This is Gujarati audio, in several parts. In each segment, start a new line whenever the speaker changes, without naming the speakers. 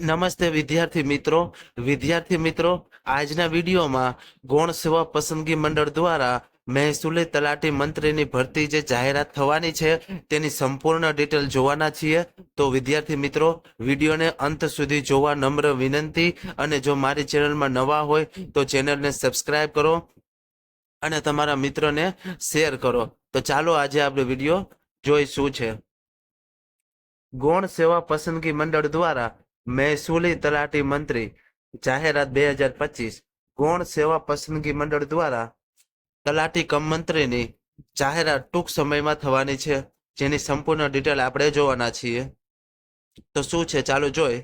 નમસ્તે વિદ્યાર્થી મિત્રો. વિદ્યાર્થી મિત્રો, આજના વિડીયોમાં ગૌણ સેવા પસંદગી મંડળ દ્વારા મહેસૂલી તલાટી મંત્રીની ભરતી જે જાહેરાત થવાની છે, તેની સંપૂર્ણ ડિટેલ જોવાના છીએ. તો વિદ્યાર્થી મિત્રો, વિડીયોને અંત સુધી જોવા નમ્ર વિનંતી અને જો મારી ચેનલમાં નવા હોય, તો ચેનલને સબસ્ક્રાઇબ કરો અને તમારા મિત્રોને શેર કરો. તો ચાલો આજે આપણે વીડિયો જોઈ શું છે. ગૌણ સેવા પસંદગી મંડળ દ્વારા મહેસૂલી તલાટી મંત્રી જાહેરાત બે હજાર પચીસ ગૌણ સેવા પસંદગી મંડળ દ્વારા તલાટી કમ મંત્રીની જાહેરાત ટૂંક સમયમાં થવાની છે. જેની સંપૂર્ણ ડિટેલ આપણે જોવાના છીએ. તો શું છે? ચાલો જોઈ.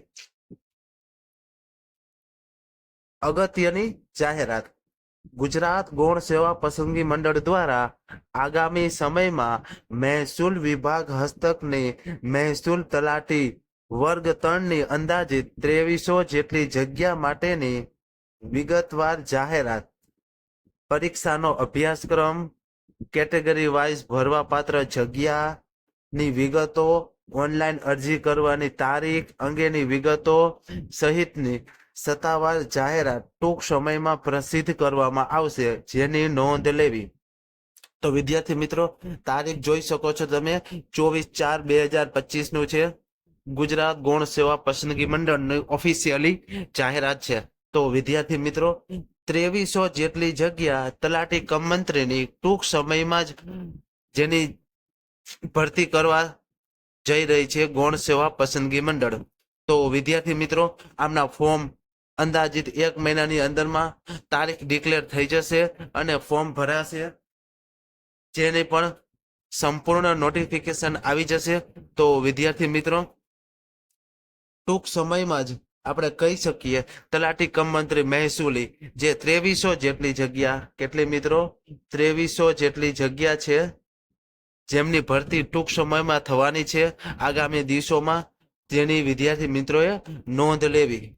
અગત્યની જાહેરાત. ગુજરાત ગૌણ સેવા પસંદગી મંડળ દ્વારા આગામી સમયમાં મહેસૂલ વિભાગ હસ્તકની મહેસૂલ તલાટી વર્ગ ત્રણની અંદાજિત ત્રેવીસો જેટલી જગ્યા માટેની વિગતવાર જાહેરાત. પરીક્ષાનો અભ્યાસક્રમ, કેટેગરી વાઇઝ ભરવાપાત્ર જગ્યાની વિગતો ઓનલાઈન અરજી કરવાની તારીખ અંગેની વિગતો સહિતની સત્તાવાર જાહેરાત ટૂંક સમયમાં પ્રસિદ્ધ કરવામાં આવશે જેની નોંધ લેવી. તો વિદ્યાર્થી મિત્રો, તારીખ જોઈ શકો છો તમે, ચોવીસ ચાર બે હજાર પચીસનું છે. ગુજરાત ગૌણ સેવા પસંદગી મંડળની ઓફિશિયલી જાહેરાત છે. તો વિદ્યાર્થી મિત્રો, ત્રેવીસો જેટલી જગ્યા તલાટી કમ મંત્રીની ટૂંક સમયમાં જ જેની ભરતી કરવા જઈ રહી છે ગૌણ સેવા પસંદગી મંડળ. તો વિદ્યાર્થી મિત્રો, આમના ફોર્મ અંદાજિત એક મહિનાની અંદરમાં તારીખ ડિક્લેર થઈ જશે અને ફોર્મ ભરાશે, જેની પણ સંપૂર્ણ નોટિફિકેશન આવી જશે. તો વિદ્યાર્થી મિત્રો ટૂંક સમયમાં જ આપણે કહી શકીએ, તલાટી કમ મંત્રી મહેસૂલી, જે ત્રેવીસો જેટલી જગ્યા, કેટલી મિત્રો? ત્રેવીસો જેટલી જગ્યા છે, જેમની ભરતી ટૂંક સમયમાં થવાની છે. આગામી દિવસોમાં તેની વિદ્યાર્થી મિત્રોએ નોંધ લેવી.